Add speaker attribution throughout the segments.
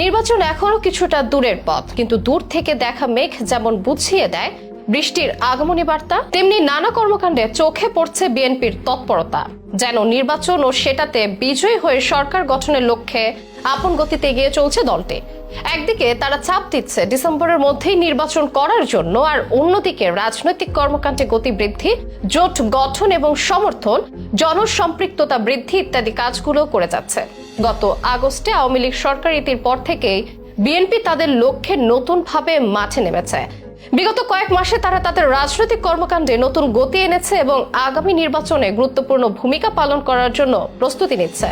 Speaker 1: নির্বাচন এখনও কিছুটা দূরের পথ, কিন্তু দূর থেকে দেখা মেঘ যেমন বুঝিয়ে দেয়, বৃষ্টির আগমনী বার্তা, তেমনি নানা কর্মকাণ্ডে চোখে পড়ছে বিএনপির তৎপরতা। যেন নির্বাচন ও সেটাতে বিজয়ী হয়ে সরকার গঠনের লক্ষ্যে আপন গতিতে এগিয়ে চলছে দলটি। একদিকে তারা চাপ দিচ্ছে ডিসেম্বরের মধ্যেই নির্বাচন করার জন্য, আর অন্যদিকে রাজনৈতিক কর্মকাণ্ডে গতি বৃদ্ধি জোট গঠন এবং সমর্থন, জনসম্পৃক্ততা বৃদ্ধি ইত্যাদি কাজগুলো করে যাচ্ছে। গত আগস্টে আওয়ামী লীগ সরকার ইতির পর থেকেই বিএনপি তাদের লক্ষ্যে নতুনভাবে মাঠে নেমেছে। বিগত কয়েক মাসে তারা তাদের রাজনৈতিক কর্মকাণ্ডে নতুন গতি এনেছে এবং আগামী নির্বাচনে গুরুত্বপূর্ণ ভূমিকা পালন করার জন্য প্রস্তুতি নিচ্ছে।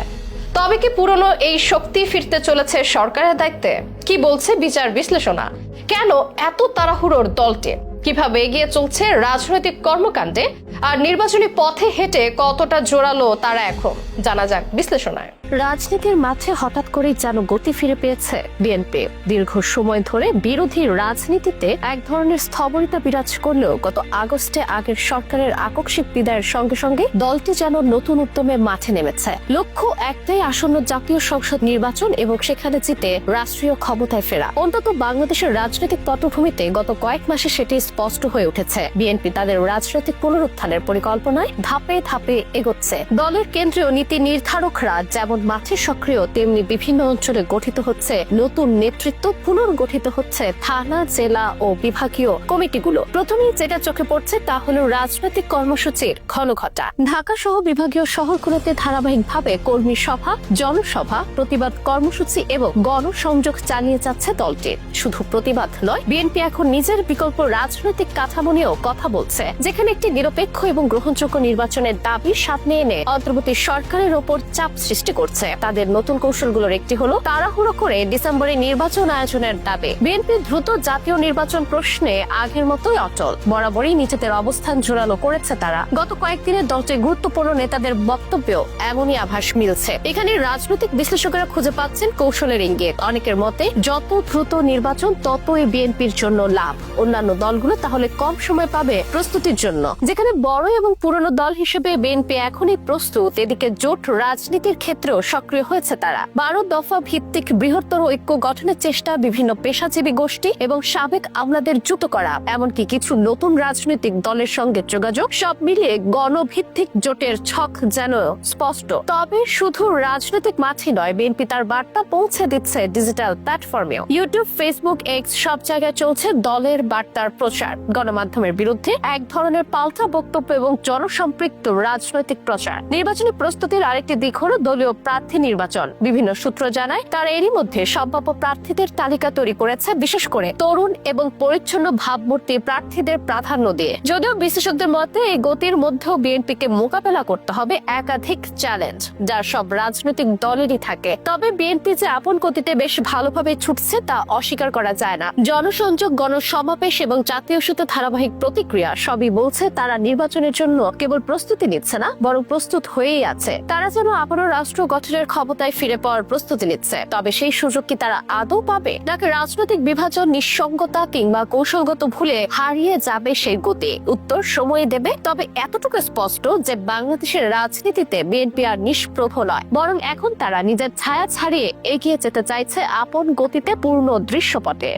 Speaker 1: তবে কি পুরনো এই শক্তি ফিরতে চলেছে সরকারের দায়িত্বে? কি বলছে বিচার বিশ্লেষণা? কেন এত তাড়াহুড়োর দলটি? কীভাবে এগিয়ে চলছে রাজনৈতিক কর্মকাণ্ডে? আর নির্বাচনী পথে হেঁটে কতটা জোরালো তারা এখন? জানা যাক বিশ্লেষণায়।
Speaker 2: রাজনীতির মাঠে হঠাৎ করেই যেন গতি ফিরে পেয়েছে বিএনপি। দীর্ঘ সময় ধরে বিরোধী রাজনীতিতে এক ধরনের স্থবরিতা বিরাজ করলেও গত আগস্টে আগের সরকারের আকস্মিক বিদায়ের সঙ্গে সঙ্গে দলটি যেন নতুন উদ্যমে মাঠে নেমেছে। লক্ষ্য একটাই, আসন্ন জাতীয় সংসদ নির্বাচন এবং সেখানে জিতে রাষ্ট্রীয় ক্ষমতায় ফেরা। অন্তত বাংলাদেশের রাজনৈতিক পটভূমিতে গত কয়েক মাসে সেটি স্পষ্ট হয়ে উঠেছে। বিএনপি তাদের রাজনৈতিক পুনরুত্থানের পরিকল্পনায় ধাপে ধাপে এগোচ্ছে। দলের কেন্দ্রীয় নীতি নির্ধারকরা যেমন মাঠে সক্রিয়, তেমনি বিভিন্ন অঞ্চলে গঠিত হচ্ছে। নতুন নেতৃত্ব পুনর্গঠিত হচ্ছে থানা, জেলা ও বিভাগীয় কমিটিগুলো। প্রথমেই যেটা চোখে পড়ছে তা হলো রাজনৈতিক কর্মসূচির ঘনঘটা। ঢাকা সহ বিভাগীয় শহরগুলোতে ধারাবাহিকভাবে কর্মী সভা, জনসভা, প্রতিবাদ কর্মসূচি এবং গণসংযোগ চালিয়ে যাচ্ছে দলটি। শুধু প্রতিবাদ নয়, বিএনপি এখন নিজের বিকল্প রাজনৈতিক কাঠামো নিয়েও কথা বলছে। যেখানে একটি নিরপেক্ষ এবং গ্রহণযোগ্য নির্বাচনের দাবি সামনে এনে অন্তর্বর্তী সরকারের ওপর চাপ সৃষ্টি করছে। তাদের নতুন কৌশলগুলোর একটি হলো তাড়াহুড়ো করে ডিসেম্বরে নির্বাচন আয়োজনের দাবি। বিএনপি দ্রুত জাতীয় নির্বাচন প্রশ্নে আগের মতোই অটল। বরাবরই নিজেদের অবস্থান জোরালো করেছে তারা। গত কয়েকদিনের দলটির গুরুত্বপূর্ণ নেতাদের বক্তব্যেও এমনই আভাস মিলছে। এখানে রাজনৈতিক বিশ্লেষকেরা খুঁজে পাচ্ছেন কৌশলের ইঙ্গিত। অনেকের মতে, যত দ্রুত নির্বাচন, ততই বিএনপির জন্য লাভ। অন্যান্য দলগুলো তাহলে কম সময় পাবে প্রস্তুতির জন্য। যেখানে বড় এবং পুরনো দল হিসেবে বিএনপি এখনই প্রস্তুত। এদিকে জোট রাজনীতির ক্ষেত্রেও সক্রিয় হয়েছে তারা। বারো দফা ভিত্তিক বৃহত্তর ঐক্য গঠনের চেষ্টা বিভিন্ন পেশাজীবী গোষ্ঠী এবং সাবেক আমলাদের যুক্ত করা। এমনকি কিছু নতুন রাজনৈতিক দলের সঙ্গে যোগাযোগ, সব মিলিয়ে গণভিত্তিক জোটের ছক যেন স্পষ্ট। তবে শুধু রাজনৈতিক মাঠে নয়, বিএনপি তার বার্তা পৌঁছে দিচ্ছে ডিজিটাল প্ল্যাটফর্মেও। ইউটিউব, ফেসবুক, এক্স, সব জায়গায় চলছে দলের বার্তার প্রচার। গণমাধ্যমের বিরুদ্ধে এক ধরনের পাল্টা বক্তব্য এবং জনসম্পৃক্ত রাজনৈতিক প্রচার। নির্বাচনী প্রস্তুতির আরেকটি দিক হলো দলীয় প্রার্থী নির্বাচন। বিভিন্ন সূত্র জানায়, তারা এরই মধ্যে সম্ভাব্য প্রার্থীদের তালিকা তৈরি করেছে বিশেষ করে তরুণ এবং পরিচ্ছন্ন ভাবমূর্তি প্রার্থীদের প্রাধান্য দিয়ে। যদিও বিশেষজ্ঞদের মতে, এই গতির মধ্যেও বিএনপিকে মোকাবেলা করতে হবে একাধিক চ্যালেঞ্জ যা সব রাজনৈতিক দলেরই থাকে। তবে বিএনপি যে আপন গতিতে বেশ ভালোভাবে ছুটছে, তা অস্বীকার করা যায় না। জনসংযোগ, গণসমাবেশ এবং জাতীয় সূত্রে ধারাবাহিক প্রতিক্রিয়া সবই বলছে, তারা নির্বাচনের জন্য কেবল প্রস্তুতি নিচ্ছে না, বরং প্রস্তুত হয়েই আছে। তারা যেন আবারও রাষ্ট্র গঠনের ক্ষমতায় ফিরে পাওয়ার প্রস্তুতি নিচ্ছে। তবে সেই সুযোগ কি তারা আদৌ পাবে? নাকি রাজনৈতিক বিভাজন, নিঃসঙ্গতা কিংবা কৌশলগত ভুলে হারিয়ে যাবে সেই গতি? উত্তর সময় দেবে। তবে এতটুকু স্পষ্ট যে বাংলাদেশের রাজনীতিতে বিএনপি আর নিষ্প্রভ নয়। বরং এখন তারা নিজের ছায়া ছাড়িয়ে এগিয়ে যেতে চাইছে আপন গতিতে পূর্ণ দৃশ্যপটে।